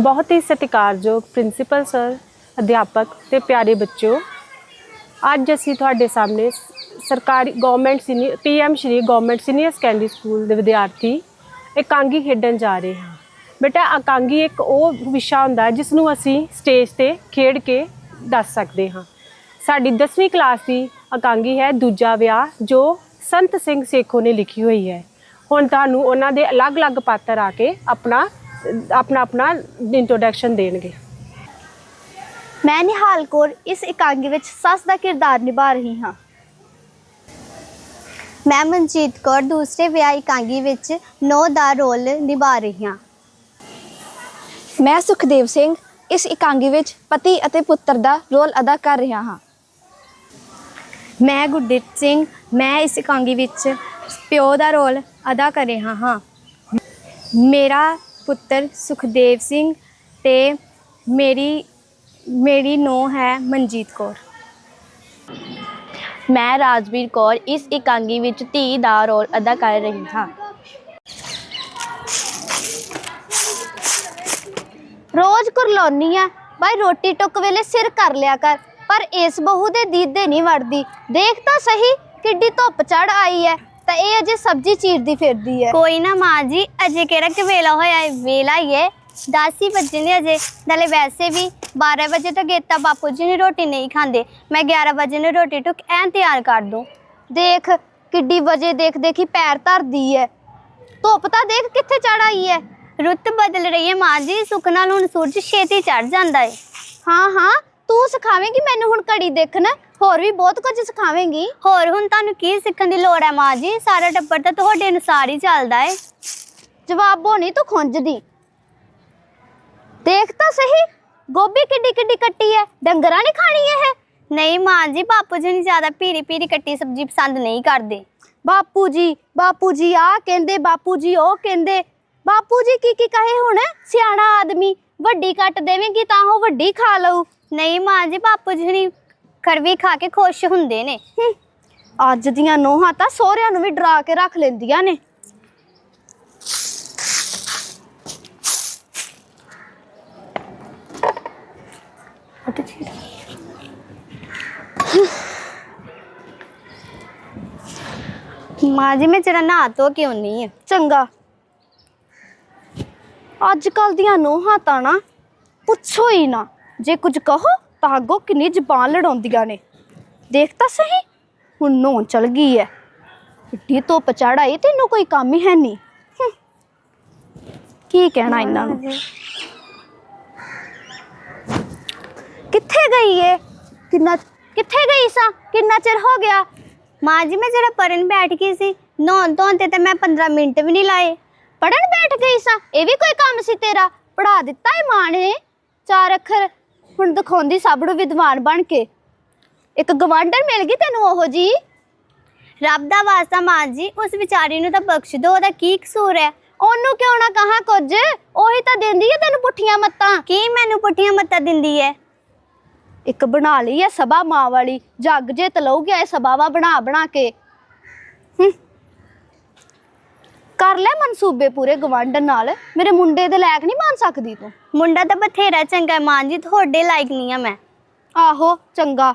ਬਹੁਤ ਹੀ ਸਤਿਕਾਰਯੋਗ principal sir, ਅਧਿਆਪਕ ਤੇ ਪਿਆਰੇ ਬੱਚਿਓ, ਅੱਜ ਅਸੀਂ ਤੁਹਾਡੇ ਸਾਹਮਣੇ ਸ- ਸਰਕਾਰੀ government senior, PM Shri government senior secondary school ਦੇ ਵਿਦਿਆਰਥੀ ਇਕਾਂਗੀ ਖੇਡਣ ਜਾ ਰਹੇ ਹਾਂ। ਬੇਟਾ ਇਕਾਂਗੀ ਇੱਕ ਉਹ ਵਿਸ਼ਾ ਹੁੰਦਾ ਜਿਸ ਨੂੰ ਅਸੀਂ ਸਟੇਜ ਤੇ ਖੇਡ ਕੇ ਦੱਸ ਸਕਦੇ ਹਾਂ। ਸਾਡੀ 10ਵੀਂ ਕਲਾਸ ਦੀ ਇਕਾਂਗੀ ਹੈ ਦੂਜਾ ਵਿਆਹ, ਜੋ ਸੰਤ ਸਿੰਘ ਸੇਖੋ ਨੇ ਲਿਖੀ ਹੋਈ ਹੈ। ਹੁਣ ਤੁਹਾਨੂੰ ਉਹਨਾਂ ਦੇ ਅਲੱਗ-ਅਲੱਗ ਪਾਤਰ ਆ ਕੇ ਆਪਣਾ ਆਪਣਾ ਆਪਣਾ ਇੰਟਰੋਡਕਸ਼ਨ ਦੇਣਗੇ। ਮੈਂ ਨਿਹਾਲ ਕੌਰ ਇਸ ਇਕਾਂਗੀ ਵਿੱਚ ਸੱਸ ਦਾ ਕਿਰਦਾਰ ਨਿਭਾ ਰਹੀ ਹਾਂ। ਮੈਂ ਮਨਜੀਤ ਕੌਰ ਦੂਸਰੇ ਵਿਆਹ ਇਕਾਂਗੀ ਵਿੱਚ ਨੌ ਦਾ ਰੋਲ ਨਿਭਾ ਰਹੀ ਹਾਂ। ਮੈਂ ਸੁਖਦੇਵ ਸਿੰਘ ਇਸ ਇਕਾਂਗੀ ਵਿੱਚ ਪਤੀ ਅਤੇ ਪੁੱਤਰ ਦਾ ਰੋਲ ਅਦਾ ਕਰ ਰਿਹਾ ਹਾਂ। ਮੈਂ ਗੁਰਦੀਪ ਸਿੰਘ ਮੈਂ ਇਸ ਇਕਾਂਗੀ ਵਿੱਚ ਪਿਓ ਦਾ ਰੋਲ ਅਦਾ ਕਰ ਰਿਹਾ ਹਾਂ। ਮੇਰਾ ਪੁੱਤਰ ਸੁਖਦੇਵ ਸਿੰਘ ਤੇ ਮੇਰੀ ਮੇਰੀ ਨੂੰਹ ਹੈ ਮਨਜੀਤ ਕੌਰ। ਮੈਂ ਰਾਜਵੀਰ ਕੌਰ ਇਸ ਇਕਾਂਗੀ ਵਿੱਚ ਧੀ ਦਾ ਰੋਲ ਅਦਾ ਕਰ ਰਹੀ ਹਾਂ। ਰੋਜ਼ ਕੁਰਲਾਉਣੀ ਆ ਬਾਈ ਰੋਟੀ ਟੁੱਕ ਵੇਲੇ ਸਿਰ ਕਰ ਲਿਆ ਕਰ, ਪਰ ਇਸ ਬਹੂ ਦੇ ਦੀਦੇ ਨਹੀਂ ਵੜਦੀ। ਦੇਖ ਤਾਂ ਸਹੀ, ਕਿੱਡੀ ਧੁੱਪ ਚੜ ਆਈ ਐ ਤਾਂ ਇਹ ਅਜੇ ਸਬਜ਼ੀ ਚੀਰਦੀ ਫਿਰਦੀ ਐ ਕੋਈ ਨਾ ਮਾਂ ਜੀ, ਅਜੇ ਕਿਹੜਾ ਕਿ ਵੇਲਾ ਹੋਇਆ ਹੈ? ਵੇਲਾ ਹੀ ਹੈ। 10 ਹੀ ਵਜੇ ਨੇ ਅਜੇ। ਨਾਲੇ ਵੈਸੇ ਵੀ 12 ਵਜੇ ਤੱਕ ਗੇਤਾ ਬਾਪੂ ਜੀ ਨੇ ਰੋਟੀ ਨਹੀਂ ਖਾਂਦੇ। ਮੈਂ 11 ਵਜੇ ਨੂੰ ਰੋਟੀ ਟੁਕ ਐਂ ਤਿਆਰ ਕਰ ਦੂੰ। ਦੇਖ, ਕਿੱਡੀ ਵਜੇ ਦੇਖ ਦੇਖੀ ਪੈਰ ਧਰਦੀ ਹੈ। ਧੁੱਪ ਤਾਂ ਦੇਖ ਕਿੱਥੇ ਚੜ ਆਈ ਐ ਰੁੱਤ ਬਦਲ ਰਹੀ ਹੈ ਮਾਂ ਜੀ ਸੁੱਖ ਨਾਲ ਹੁਣ ਸੂਰਜ ਛੇਤੀ ਚੜ ਜਾਂਦਾ ਹੈ। ਹਾਂ ਹਾਂ ਤੂੰ ਸਿਖਾਵੇਂਗੀ ਮੈਨੂੰ ਹੁਣ ਘੜੀ ਦੇਖਣਾ? ਹੋਰ ਵੀ ਬਹੁਤ ਕੁਝ ਸਿਖਾਵੇਂਗੀ। ਹੋਰ ਹੁਣ ਤੁਹਾਨੂੰ ਕੀ ਸਿੱਖਣ ਦੀ ਲੋੜ ਹੈ ਮਾਂ ਜੀ? ਸਾਰਾ ਟੱਬਰ ਤਾਂ ਤੁਹਾਡੇ ਅਨੁਸਾਰ ਹੀ ਚੱਲਦਾ ਹੈ ਜਵਾਬੋ ਨਹੀਂ ਤੂੰ ਖੁੰਝਦੀ। ਦੇਖ ਤਾਂ ਸਹੀ ਗੋਭੀ ਕਿੱਡੀ ਕਿੱਡੀ ਕੱਟੀ ਐ। ਡੰਗਰਾਂ ਨੇ ਖਾਣੀ ਇਹ? ਨਹੀਂ ਮਾਂ ਜੀ ਬਾਪੂ ਜੀ ਨਹੀਂ ਜ਼ਿਆਦਾ ਪੀਰੀ ਪੀਰੀ ਕੱਟੀ ਸਬਜ਼ੀ ਪਸੰਦ ਨਹੀਂ ਕਰਦੇ। ਬਾਪੂ ਜੀ ਬਾਪੂ ਜੀ ਆ ਕਹਿੰਦੇ ਬਾਪੂ ਜੀ ਉਹ ਕਹਿੰਦੇ। ਬਾਪੂ ਜੀ ਕੀ ਕੀ ਕਹੇ ਹੁਣ? ਸਿਆਣਾ ਆਦਮੀ ਵੱਡੀ ਕੱਟ ਦੇਵੇਂਗੀ ਤਾਂ ਉਹ ਵੱਡੀ ਖਾ ਲਊ। ਨਹੀਂ ਮਾਂ ਜੀ ਬਾਪੂ ਜੀ ਨਹੀਂ ਕਰਵੀ ਖਾ ਕੇ ਖੁਸ਼ ਹੁੰਦੇ ਨੇ। ਹੂੰ, ਅੱਜ ਦੀਆਂ ਨੋਹਾਂ ਤਾਂ ਸਹੁਰਿਆਂ ਨੂੰ ਵੀ ਡਰਾ ਕੇ ਰੱਖ ਲੈਂਦੀਆਂ ਨੇ। ਮਾਂ ਜੀ ਮੈਂ ਜਰਾ ਨਹਾ ਧੋ ਕੇ ਆਉਣੀ ਹੈ ਚੰਗਾ। ਅੱਜ ਕੱਲ ਦੀਆਂ ਨੋਹਾਂ ਤਾਂ ਨਾ ਪੁੱਛੋ ਹੀ ਨਾ। ਜੇ ਕੁਝ ਕਹੋ ਤਾਂ ਅੱਗੋਂ ਕਿੰਨੀ ਜ਼ਬਾਨ ਲੜਾਉਂਦੀਆਂ ਨੇ ਦੇਖ ਤਾਂ ਸਹੀ ਹੁਣ ਨੋਂ ਚਲ ਗਈ ਐ ਇੱਡੀ ਧੁੱਪ ਚੜਾਈ ਤੈਨੂੰ ਕੋਈ ਕੰਮ ਹੀ ਹੈ ਨਹੀਂ ਹੂੰ। ਕੀ ਕਹਿਣਾ ਇਹਨਾਂ ਨੂੰ ਕਿੱਥੇ ਗਈ ਏ ਕਿੰਨਾ ਕਿੱਥੇ ਗਈ ਸਾਂ ਕਿੰਨਾ ਚਿਰ ਹੋ ਗਿਆ ਮਾਂ ਜੀ ਮੈਂ ਜਰਾ ਪਰਨ ਬੈਠ ਗਈ ਸੀ ਨਹਾਉਣ ਧੋਣ ਤੇ ਤਾਂ ਮੈਂ 15 ਮਿੰਟ ਵੀ ਨਹੀਂ ਲਾਏ ਪੜਨ ਬੈਠ ਗਈ ਸਾਂ ਇਹ ਵੀ ਕੋਈ ਕੰਮ ਸੀ ਤੇਰਾ ਪੜਾ ਦਿੱਤਾ ਏ ਮਾਂ ਨੇ ਚਾਰ ਅੱਖਰ ਹੁਣ ਦਿਖਾਉਂਦੀ ਸਭ ਨੂੰ ਵਿਦਵਾਨ ਬਣ ਕੇ। ਇੱਕ ਗਵਾਂਢਣ ਮਿਲ ਗਈ ਤੈਨੂੰ ਉਹੋ ਜੀ? ਰੱਬ ਦਾ ਵਾਸਤਾ ਮਾਂ ਜੀ ਉਸ ਵਿਚਾਰੀ ਨੂੰ ਤਾਂ ਬਖਸ਼ ਦਿਓ ਉਹਦਾ ਕੀ ਕਸੂਰ ਹੈ? ਉਹਨੂੰ ਕਿਉਂ ਨਾ ਕਹਾ ਕੁਝ? ਉਹੀ ਤਾਂ ਦਿੰਦੀ ਏ ਤੈਨੂੰ ਪੁੱਠੀਆਂ ਮੱਤਾਂ। ਕੀ ਮੈਨੂੰ ਪੁੱਠੀਆਂ ਮੱਤਾਂ ਦਿੰਦੀ ਹੈ? ਇੱਕ ਬਣਾ ਲਈ ਏ ਸਭਾ ਮਾਂ ਵਾਲੀ। ਜੱਗ ਜੇ ਤਲਊ ਗਿਆ ਇਹ ਸਭਾਵਾ ਬਣਾ ਬਣਾ ਕੇ। ਹੂੰ। ਕਰ ਲੈ ਮਨਸੂਬੇ ਪੂਰੇ ਗਵਾਂਢਣ ਨਾਲ। ਮੇਰੇ ਮੁੰਡੇ ਦੇ ਲਾਇਕ ਨਹੀਂ ਬਣ ਸਕਦੀ ਤੂੰ। ਮੁੰਡਾ ਤਾਂ ਬਥੇਰਾ ਚੰਗਾ ਹੈ ਮਾਂ ਜੀ ਤੁਹਾਡੇ ਲਾਇਕ ਨਹੀਂ ਆ ਮੈਂ। ਆਹੋ ਚੰਗਾ।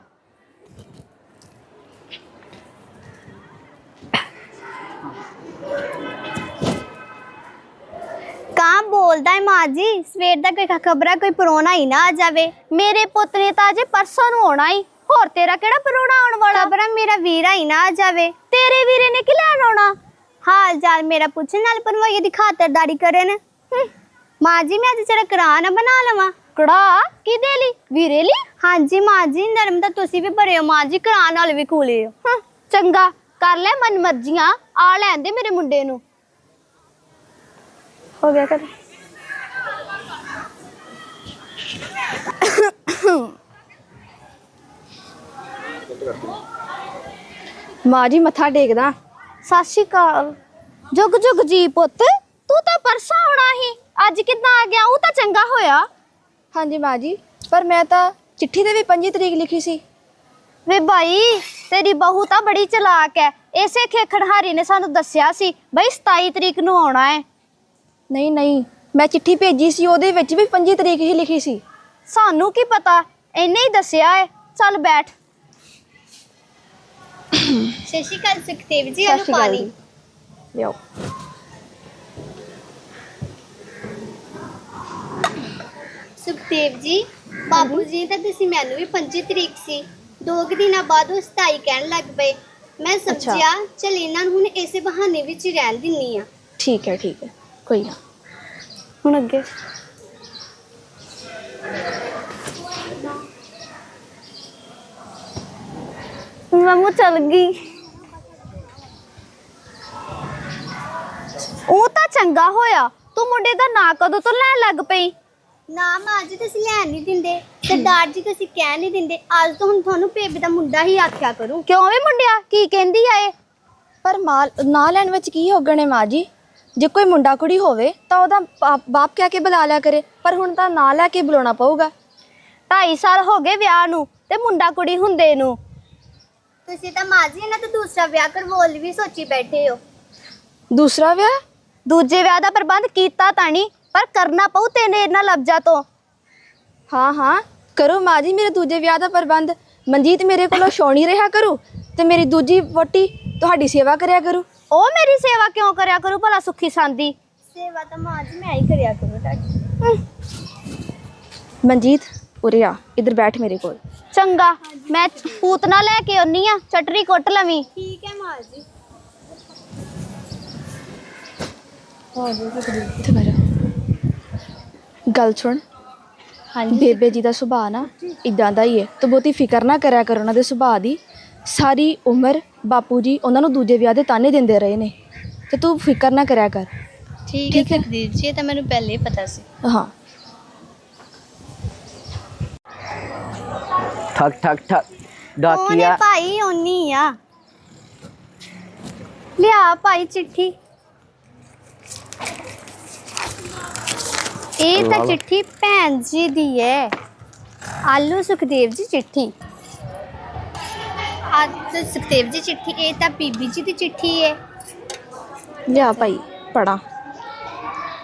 ਕਾਂ ਬੋਲਦਾ ਹੈ ਮਾਂ ਜੀ ਸਵੇਰ ਦਾ ਕੋਈ ਖਬਰਾਂ ਕੋਈ ਪਰੋਣਾ ਹੀ ਨਾ ਆ ਜਾਵੇ। ਮੇਰੇ ਪੁੱਤ ਨੇ ਤਾਂ ਅਜੇ ਪਰਸੋਂ ਨੂੰ ਆਉਣਾ ਹੀ ਹੋਰ ਤੇਰਾ ਕਿਹੜਾ ਪਰੋਣਾ ਆਉਣ ਵਾਲਾ? ਖਬਰਾਂ ਮੇਰਾ ਵੀਰਾ ਹੀ ਨਾ ਆ ਜਾਵੇ। ਤੇਰੇ ਵੀਰੇ ਨੇ ਕਿ ਲੈਣ ਆਉਣਾ? ਹਾਲ ਚਾਲ ਮੇਰਾ ਪੁੱਛਣ ਨਾਲ ਪਰਵਾਈ ਦੀ ਖਾਤਰਦਾਰੀ ਕਰਨ? ਹੂੰ। ਮਾਂ ਜੀ ਮੈਂ ਅੱਜ ਜਰਾ ਕਰਾਨ ਬਣਾ ਲਵਾਂ। ਕੜਾ ਕਿਹਦੇ ਲਈ? ਵੀਰੇ ਲਈ? ਹਾਂਜੀ ਮਾਂ ਜੀ ਨਰਮ ਤਾਂ ਤੁਸੀਂ ਵੀ ਭਰੇ ਹੋ। ਮਾਂ ਜੀ ਕਰਾਨ ਨਾਲ ਵੀ ਕੂਲੇ ਹੋ। ਹਾਂ, ਚੰਗਾ। ਕਰ ਲੈ ਮਨ ਮਰਜ਼ੀਆਂ ਆ ਲੈਣ ਦੇ ਮੇਰੇ ਮੁੰਡੇ ਨੂੰ। ਹੋ ਗਿਆ ਕਰ ਮਾਂ ਜੀ ਮੱਥਾ ਟੇਕਦਾ। ਸਤਿ ਸ਼੍ਰੀ ਅਕਾਲ। ਜੁਗ ਜੁਗ ਜੀ ਪੁੱਤ ਤੂੰ ਤਾਂ ਪਰਸੋਂ ਆਉਣਾ ਸੀ। ਅੱਜ ਕਿੱਦਾਂ ਆ ਗਿਆ? ਉਹ ਤਾਂ ਚੰਗਾ ਹੋਇਆ। ਹਾਂਜੀ ਮਾਂ ਜੀ ਪਰ ਮੈਂ ਤਾਂ ਚਿੱਠੀ ਤੇ ਵੀ 25 ਤਰੀਕ ਲਿਖੀ ਸੀ। ਵੇ ਭਾਈ ਤੇਰੀ ਬਹੂ ਤਾਂ ਬੜੀ ਚਲਾਕ ਹੈ ਇਸੇ ਖੇਖੜਹਾਰੀ ਨੇ ਸਾਨੂੰ ਦੱਸਿਆ ਸੀ ਬਈ 27 ਤਰੀਕ ਨੂੰ ਆਉਣਾ ਹੈ ਨਹੀਂ ਨਹੀਂ ਮੈਂ ਚਿੱਠੀ ਭੇਜੀ ਸੀ ਉਹਦੇ ਵਿੱਚ ਵੀ 25 ਤਰੀਕ ਹੀ ਲਿਖੀ ਸੀ। ਸਾਨੂੰ ਕੀ ਪਤਾ? ਇਹਨੇ ਹੀ ਦੱਸਿਆ ਏ ਚੱਲ ਬੈਠ। ਸਤਿ ਸ਼੍ਰੀ ਅਕਾਲ ਸੁਖਦੇਵ ਜੀ ਸਤਿ ਉਹਨੂੰ ਸ਼੍ਰੀ ਅਕਾਲ ਪਾਣੀ ਜੀ। ਲਿਆਓ ਸੁਖਦੇਵ ਜੀ ਬਾਪੂ ਜੀ ਤਾਂ ਤੁਸੀਂ ਮੈਨੂੰ ਵੀ 25 ਤਰੀਕ ਸੀ ਦੋ ਕੁ ਦਿਨਾਂ ਬਾਅਦ ਉਹ 27 ਕਹਿਣ ਲੱਗ ਪਏ ਮੈਂ ਸਮਝਿਆ ਚਲ ਇਹਨਾਂ ਨੂੰ ਹੁਣ ਇਸੇ ਬਹਾਨੇ ਵਿੱਚ ਹੀ ਰਹਿਣ ਦਿੰਨੀ ਆ ਠੀਕ ਹੈ ਠੀਕ ਹੈ ਕੋਈ ਨਾ ਹੁਣ ਅੱਗੇ ਮਾਮੂ ਚਲ ਗਈ ਚੰਗਾ ਹੋਇਆ ਤੂੰ ਮੁੰਡੇ ਦਾ ਨਾਂ ਕਦੋਂ ਤੋਂ ਲੈਣ ਲੱਗ ਪਈ? ਨਾ ਮਾਂ ਜੀ ਤੁਸੀਂ ਲੈਣ ਨਹੀਂ ਦਿੰਦੇ ਸਰਦਾਰ ਜੀ ਤੁਸੀਂ ਕਹਿ ਨਹੀਂ ਦਿੰਦੇ। ਅੱਜ ਤੋਂ ਹੁਣ ਤੁਹਾਨੂੰ ਬੇਬੇ ਦਾ ਮੁੰਡਾ ਹੀ ਆਖਿਆ ਕਰੂੰ। ਕਿਉਂ ਵੇ ਮੁੰਡਿਆ? ਕੀ ਕਹਿੰਦੀ ਆ ਇਹ? ਪਰ ਮਾਲ ਨਾਂ ਲੈਣ ਵਿੱਚ ਕੀ ਹੋਗਣੇ ਮਾਂ ਜੀ? ਜੇ ਕੋਈ ਮੁੰਡਾ ਕੁੜੀ ਹੋਵੇ ਤਾਂ ਉਹਦਾ ਬਾਪ- ਬਾਪ ਕਹਿ ਕੇ ਬੁਲਾ ਲਿਆ ਕਰੇ ਪਰ ਹੁਣ ਤਾਂ ਨਾਂ ਲੈ ਕੇ ਬੁਲਾਉਣਾ ਪਊਗਾ। 2.5 ਸਾਲ ਹੋ ਗਏ ਵਿਆਹ ਨੂੰ ਤੇ ਮੁੰਡਾ ਕੁੜੀ ਹੁੰਦੇ ਨੂੰ। ਤੁਸੀਂ ਤਾਂ ਮਾਂ ਜੀ ਇਹਨਾਂ ਤੋਂ ਦੂਸਰਾ ਵਿਆਹ ਕਰਵਾਉਣ ਲਈ ਵੀ ਸੋਚੀ ਬੈਠੇ ਹੋ। ਦੂਸਰਾ ਵਿਆਹ? ਦੂਜੇ ਵਿਆਹ ਦਾ ਪ੍ਰਬੰਧ ਕੀਤਾ ਤਾਂ ਨਹੀਂ ਪਰ ਕਰਨਾ ਪਊ ਤੇਨੇ ਇਹਨਾਂ ਲਫ਼ਜ਼ਾਂ ਤੋਂ। ਹਾਂ ਹਾਂ ਕਰੋ ਮਾਂ ਜੀ ਮੇਰੇ ਦੂਜੇ ਵਿਆਹ ਦਾ ਪ੍ਰਬੰਧ। ਮਨਜੀਤ ਮੇਰੇ ਕੋਲੋਂ ਛੋਣੀ ਰਿਹਾ ਕਰੂ ਤੇ ਮੇਰੀ ਦੂਜੀ ਵੋਟੀ ਤੁਹਾਡੀ ਸੇਵਾ ਕਰਿਆ ਕਰੂ। ਉਹ ਮੇਰੀ ਸੇਵਾ ਕਿਉਂ ਕਰਿਆ ਕਰੂ ਭਲਾ ਸੁੱਖੀ ਸੰਦੀ? ਸੇਵਾ ਤਾਂ ਮਾਂ ਜੀ ਮੈਂ ਹੀ ਕਰਿਆ ਕਰੂੰ ਤੁਹਾਡੀ। ਮਨਜੀਤ ਉਰੇ ਆ ਇੱਧਰ ਬੈਠ ਮੇਰੇ ਕੋਲ। ਚੰਗਾ ਮੈਂ ਪੂਤਨਾ ਲੈ ਕੇ ਆਉਣੀ ਆ ਚਟਰੀ ਕੁੱਟ ਲਵੀਂ। ਠੀਕ ਹੈ ਮਾਂ ਜੀ। ਇੱਥੇ ਬੈਠ ਗੱਲ ਸੁਣ। ਹਾਂਜੀ। ਬੇਬੇ ਜੀ ਦਾ ਸੁਭਾਅ ਨਾ ਇਦਾਂ ਦਾ ਹੀ ਹੈ। ਤੂੰ ਬਹੁਤੀ ਫਿਕਰ ਨਾ ਕਰਿਆ ਕਰ ਉਹਨਾਂ ਦੇ ਸੁਭਾਅ ਦੀ। ਸਾਰੀ ਉਮਰ ਬਾਪੂ ਜੀ ਉਹਨਾਂ ਨੂੰ ਦੂਜੇ ਵਿਆਹ ਦੇ ਤਾਨੇ ਦਿੰਦੇ ਰਹੇ ਨੇ। ਤੇ ਤੂੰ ਫਿਕਰ ਨਾ ਕਰਿਆ ਕਰ। ਠੀਕ ਹੈ ਸੁਖਦੀਪ ਜੀ ਇਹ ਤਾਂ ਮੈਨੂੰ ਪਹਿਲੇ ਹੀ ਪਤਾ ਸੀ। ਹਾਂ। ਠਕ ਠਕ ਠਕ ਉਹਨੇ ਡਾਕੀਆ ਭਾਈ ਉਨੀ ਆ। ਲਿਆ ਭਾਈ ਚਿੱਠੀ। ਇਹ ਤਾਂ ਚਿੱਠੀ ਭੈਣ ਜੀ ਦੀ ਹੈ ਆਲੂ ਸੁਖਦੇਵ ਜੀ ਚਿੱਠੀ। ਅੱਜ ਸੁਖਦੇਵ ਜੀ ਚਿੱਠੀ ਇਹ ਤਾਂ ਬੀਬੀ ਜੀ ਦੀ ਚਿੱਠੀ ਹੈ ਲਿਆ ਭਾਈ ਪੜਾ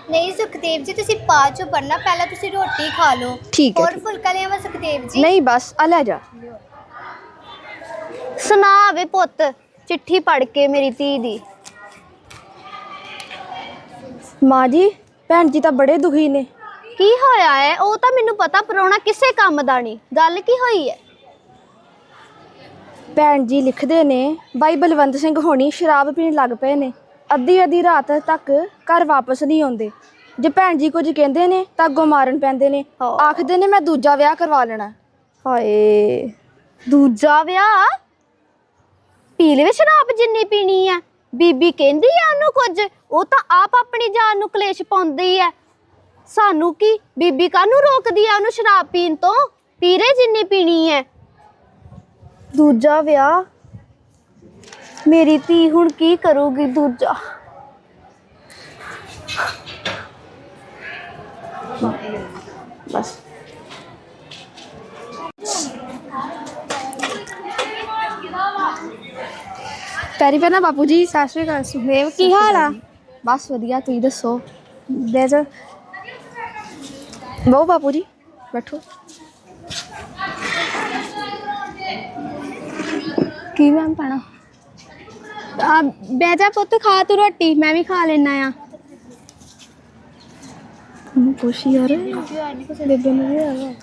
ਨਹੀਂ ਸੁਖਦੇਵ ਜੀ ਤੁਸੀਂ ਬਾਅਦ ਚੋਂ ਪੜਨਾ ਪਹਿਲਾਂ ਤੁਸੀਂ ਰੋਟੀ ਖਾ ਲਓ। ਠੀਕ ਹੈ, ਹੋਰ ਠੀਕ। ਫੁਲਕਾ ਲਿਆਵਾਂ ਸੁਖਦੇਵ ਜੀ? ਨਹੀਂ ਬਸ ਆ ਲੈ ਜਾ। ਸੁਣਾ ਵੇ ਪੁੱਤ ਚਿੱਠੀ ਪੜ ਕੇ ਮੇਰੀ ਧੀ ਦੀ। ਮਾਂ ਜੀ ਭੈਣ ਜੀ ਤਾਂ ਬੜੇ ਦੁਖੀ ਨੇ। ਕੀ ਹੋਇਆ ਹੈ? ਉਹ ਤਾਂ ਮੈਨੂੰ ਪਤਾ ਪਰੋਣਾ ਕਿਸੇ ਕੰਮ ਦਾ ਨਹੀਂ। ਗੱਲ ਕੀ ਹੋਈ ਹੈ? ਭੈਣ ਜੀ ਲਿਖਦੇ ਨੇ ਬਾਈ ਬਲਵੰਤ ਸਿੰਘ ਹੋਣੀ ਸ਼ਰਾਬ ਪੀਣ ਲੱਗ ਪਏ ਨੇ। ਅੱਧੀ ਅੱਧੀ ਰਾਤ ਤੱਕ ਘਰ ਵਾਪਸ ਨਹੀਂ ਆਉਂਦੇ। ਜੇ ਭੈਣ ਜੀ ਕੁਝ ਕਹਿੰਦੇ ਨੇ ਤਾਂ ਅੱਗੋਂ ਮਾਰਨ ਪੈਂਦੇ ਨੇ। ਆਖਦੇ ਨੇ ਮੈਂ ਦੂਜਾ ਵਿਆਹ ਕਰਵਾ ਲੈਣਾ ਹਾਏ ਦੂਜਾ ਵਿਆਹ? ਪੀ ਲਵੇ ਸ਼ਰਾਬ ਜਿੰਨੀ ਪੀਣੀ ਆ ਬੀਬੀ ਕਹਿੰਦੀ ਆ ਉਹਨੂੰ ਕੁਝ, ਉਹ ਤਾਂ ਆਪ ਆਪਣੀ ਜਾਨ ਨੂੰ ਕਲੇਸ਼ ਪਾਉਂਦੀ ਆ ਸਾਨੂੰ ਕੀ, ਬੀਬੀ ਕਾਹਨੂੰ ਰੋਕਦੀ ਆ ਉਹਨੂੰ ਸ਼ਰਾਬ ਪੀਣ ਤੋਂ? ਪੀਰੇ ਜਿੰਨੀ ਪੀਣੀ ਹੈ ਦੂਜਾ ਵਿਆਹ। ਮੇਰੀ ਧੀ ਹੁਣ ਕੀ ਕਰੂਗੀ ਦੂਜਾ? ਬਸ। ਪੈਰੀ ਪੈਣਾ ਬਾਪੂ ਜੀ, ਸਤਿ ਸ਼੍ਰੀ ਅਕਾਲ, ਸੁਖਦੇਵ, ਕੀ ਹਾਲ ਆ? ਬਸ ਵਧੀਆ, ਤੁਸੀਂ ਦੱਸੋ? ਬੈਠ ਬਹੁ ਬਾਪੂ ਜੀ, ਬੈਠੋ। ਕੀ ਮੈਂ ਪਾਣਾ? ਆ, ਬਹਿ ਜਾ ਪੁੱਤ, ਖਾ ਤੂੰ ਰੋਟੀ, ਮੈਂ ਵੀ ਖਾ ਲੈਣਾ ਆ। ਨੂੰ ਪੁੱਛ ਯਾਰ ਬੇਬੇ ਨੂੰ ਵੀ ਆ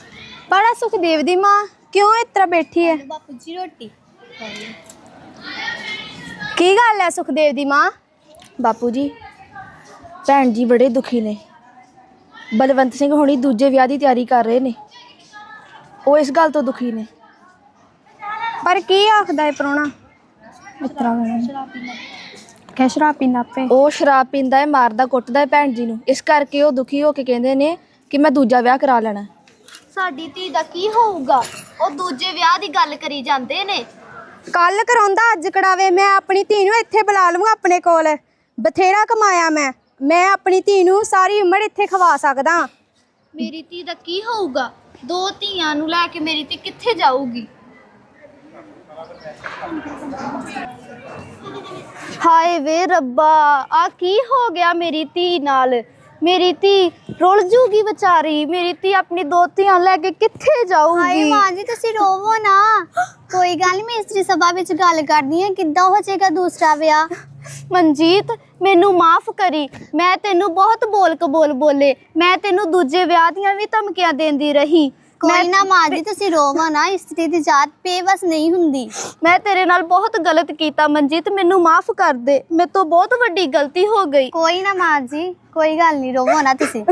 ਬੜਾ ਸੁਖਦੇਵ ਦੀ ਮਾਂ, ਕਿਉਂ ਇਸ ਤਰ੍ਹਾਂ ਬੈਠੀ ਹੈ ਬਾਪੂ ਜੀ, ਰੋਟੀ। ਕੀ ਗੱਲ ਹੈ ਸੁਖਦੇਵ ਦੀ ਮਾਂ? ਬਾਪੂ ਜੀ ਭੈਣ ਜੀ ਬੜੇ ਦੁਖੀ ਨੇ। ਬਲਵੰਤ ਸਿੰਘ ਹੁਣੀ ਦੂਜੇ ਵਿਆਹ ਦੀ ਤਿਆਰੀ ਕਰ ਰਹੇ ਨੇ। ਉਹ ਇਸ ਗੱਲ ਤੋਂ ਦੁਖੀ ਨੇ। ਪਰ ਕੀ ਆਖਦਾ ਹੈ ਪ੍ਰਾਹੁਣਾ? ਇਸ ਤਰ੍ਹਾਂ ਕਹਿ ਸ਼ਰਾਬ ਪੀਂਦਾ ਪਏ। ਉਹ ਸ਼ਰਾਬ ਪੀਂਦਾ ਹੈ ਮਾਰਦਾ ਕੁੱਟਦਾ ਹੈ ਭੈਣ ਜੀ ਨੂੰ। ਇਸ ਕਰਕੇ ਉਹ ਦੁਖੀ ਹੋ ਕੇ ਕਹਿੰਦੇ ਨੇ ਕਿ ਮੈਂ ਦੂਜਾ ਵਿਆਹ ਕਰਾ ਲੈਣਾ। ਸਾਡੀ ਧੀ ਦਾ ਕੀ ਹੋਊਗਾ? ਉਹ ਦੂਜੇ ਵਿਆਹ ਦੀ ਗੱਲ ਕਰੀ ਜਾਂਦੇ ਨੇ। ਕੱਲ ਕਰਾਉਂਦਾ, ਅੱਜ ਕਰਾਵੇ। ਮੈਂ ਆਪਣੀ ਧੀ ਨੂੰ ਇੱਥੇ ਬੁਲਾ ਲਵਾਂ ਆਪਣੇ ਕੋਲ। ਬਥੇਰਾ ਕਮਾਇਆ ਮੈਂ। ਮੈਂ ਆਪਣੀ ਧੀ ਨੂੰ ਸਾਰੀ ਉਮਰ ਇੱਥੇ ਖਵਾ ਸਕਦਾ। ਮੇਰੀ ਧੀ ਦਾ ਕੀ ਹੋਊਗਾ? ਦੋ ਧੀਆਂ ਨੂੰ ਲੈ ਕੇ ਮੇਰੀ ਧੀ ਕਿੱਥੇ ਜਾਊਗੀ? ਹਾਏ ਵੇ ਰੱਬਾ ਆ ਕੀ ਹੋ ਗਿਆ ਮੇਰੀ ਧੀ ਨਾਲ? ਮੇਰੀ ਧੀ ਰੁੱਲ ਜੂਗੀ ਵਿਚਾਰੀ ਮੇਰੀ ਧੀ ਆਪਣੀ ਦੋ ਧੀਆਂ ਲੈ ਕੇ ਕਿੱਥੇ ਹਾਏ ਜਾਊਗੀ ਮਾਂ ਜੀ ਤੁਸੀਂ ਰੋਵੋ ਨਾ। ਕੋਈ ਗੱਲ ਨਹੀਂ ਮੈਂ ਇਸਤਰੀ ਸਭਾ ਵਿੱਚ ਗੱਲ ਕਰਨੀ ਹੈ ਕਿੱਦਾਂ ਹੋ ਜਾਏਗਾ ਦੂਸਰਾ ਵਿਆਹ? ਮਨਜੀਤ ਮੈਨੂੰ ਮਾਫ ਕਰੀ। ਮੈਂ ਤੈਨੂੰ ਬਹੁਤ ਬੋਲ ਕਬੋਲ ਬੋਲੇ। ਮੈਂ ਤੈਨੂੰ ਦੂਜੇ ਵਿਆਹ ਦੀਆਂ ਵੀ ਧਮਕੀਆਂ ਦਿੰਦੀ ਰਹੀ। ਕੋਈ ਨਾ ਮਾਂ ਜੀ ਤੁਸੀਂ ਰੋਵੋ ਨਾ ਇਸਤਰੀ ਦੀ ਜਾਤ ਬੇਵਸ ਨਹੀਂ ਹੁੰਦੀ। ਮੈਂ ਤੇਰੇ ਨਾਲ ਬਹੁਤ ਗਲਤ ਕੀਤਾ ਮਨਜੀਤ ਮੈਨੂੰ ਮਾਫ ਕਰ ਦੇ। ਮੇਰੇ ਤੋਂ ਬਹੁਤ ਵੱਡੀ ਗਲਤੀ ਹੋ ਗਈ। ਕੋਈ ਨਾ ਮਾਂ ਜੀ ਕੋਈ ਗੱਲ ਨਹੀਂ ਰੋਵੋ ਨਾ ਤੁਸੀਂ।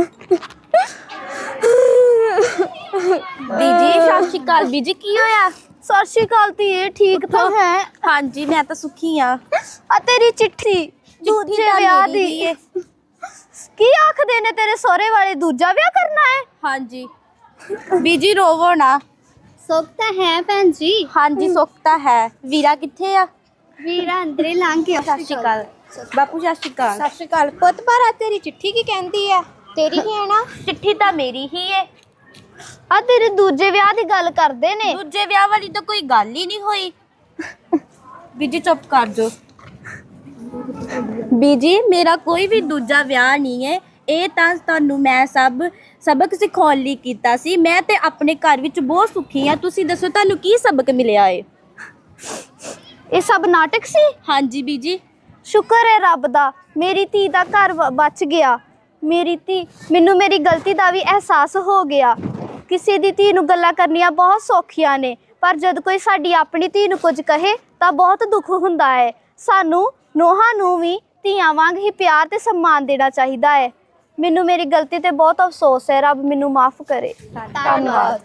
ਬੀਜੀ ਸਤਿ ਸ਼੍ਰੀ ਅਕਾਲ। ਬੀਜੀ ਕੀ ਹੋਇਆ? ਸਤਿ ਸ਼੍ਰੀ ਅਕਾਲ ਧੀਏ ਠੀਕ ਤਾਂ ਹੈ। ਹਾਂਜੀ ਮੈਂ ਤਾਂ ਸੁਖੀ ਆ ਆ ਤੇਰੀ ਚਿੱਠੀ ਦੂਜੇ ਵਿਆਹ ਦੀ। ਕੀ ਆਖਦੇ ਨੇ ਤੇਰੇ ਸਹੁਰੇ ਵਾਲੇ? ਦੂਜਾ ਵਿਆਹ ਕਰਨਾ ਹੈ? ਹਾਂਜੀ। ਬੀਜੀ ਰੋਵੋ ਨਾ। ਸੁੱਖ ਤਾਂ ਹੈ ਭੈਣ ਜੀ। ਹਾਂਜੀ ਸੁੱਖ ਤਾਂ ਹੈ। ਵੀਰਾ ਕਿੱਥੇ ਆ? ਵੀਰਾ ਅੰਦਰੇ ਲੰਘ ਗਿਆ ਸਤਿ ਸ਼੍ਰੀ ਅਕਾਲ। ਬਾਪੂ ਸਤਿ ਸ਼੍ਰੀ ਅਕਾਲ। ਸਤਿ ਸ਼੍ਰੀ ਅਕਾਲ। ਪੁੱਤ ਆ ਤੇਰੀ ਚਿੱਠੀ ਕੀ ਕਹਿੰਦੀ ਆ? ਤੇਰੀ ਹੀ ਹੈ ਨਾ? ਚਿੱਠੀ ਤਾਂ ਮੇਰੀ ਹੀ ਏ। ਆ ਤੇਰੇ ਦੂਜੇ ਵਿਆਹ ਦੀ ਗੱਲ ਕਰਦੇ ਨੇ। ਦੂਜੇ ਵਿਆਹ ਵਾਲੀ ਤਾਂ ਕੋਈ ਗੱਲ ਹੀ ਨਹੀਂ ਹੋਈ। ਬੀਜੀ ਚੁੱਪ ਕਰ ਜੋ ਬੀਜੀ ਮੇਰਾ ਕੋਈ ਵੀ ਦੂਜਾ ਵਿਆਹ ਨਹੀਂ ਹੈ ਇਹ ਤਾਂ ਤੁਹਾਨੂੰ ਮੈਂ ਸਭ ਸਬਕ ਸਿਖਾਉਣ ਲਈ ਕੀਤਾ ਸੀ। ਮੈਂ ਤੇ ਆਪਣੇ ਘਰ ਵਿੱਚ ਬਹੁਤ ਸੁਖੀ ਆ ਤੁਸੀਂ ਦੱਸੋ ਤੁਹਾਨੂੰ ਕੀ ਸਬਕ ਮਿਲਿਆ ਏ? ਇਹ ਸਭ ਨਾਟਕ ਸੀ? ਹਾਂਜੀ ਬੀਜੀ। ਸ਼ੁਕਰ ਹੈ ਰੱਬ ਦਾ ਮੇਰੀ ਧੀ ਦਾ ਘਰ ਬ- ਬਚ ਗਿਆ। ਮੇਰੀ ਧੀ ਮੈਨੂੰ ਮੇਰੀ ਗਲਤੀ ਦਾ ਵੀ ਅਹਿਸਾਸ ਹੋ ਗਿਆ। ਕਿਸੇ ਦੀ ਧੀ ਨੂੰ ਗੱਲਾਂ ਕਰਨੀਆਂ ਬਹੁਤ ਸੌਖੀਆਂ ਨੇ ਪਰ ਜਦ ਕੋਈ ਸਾਡੀ ਆਪਣੀ ਧੀ ਨੂੰ ਕੁਝ ਕਹੇ ਤਾਂ ਬਹੁਤ ਦੁੱਖ ਹੁੰਦਾ ਹੈ। ਸਾਨੂੰ ਨੋਹਾਂ ਨੂੰ ਵੀ ਧੀਆਂ ਵਾਂਗ ਹੀ ਪਿਆਰ ਤੇ ਸਨਮਾਨ ਦੇਣਾ ਚਾਹੀਦਾ ਹੈ। ਮੈਨੂੰ ਮੇਰੀ ਗਲਤੀ ਤੇ ਬਹੁਤ ਅਫਸੋਸ ਹੈ ਰੱਬ ਮੈਨੂੰ ਮਾਫ ਕਰੇ। ਧੰਨਵਾਦ।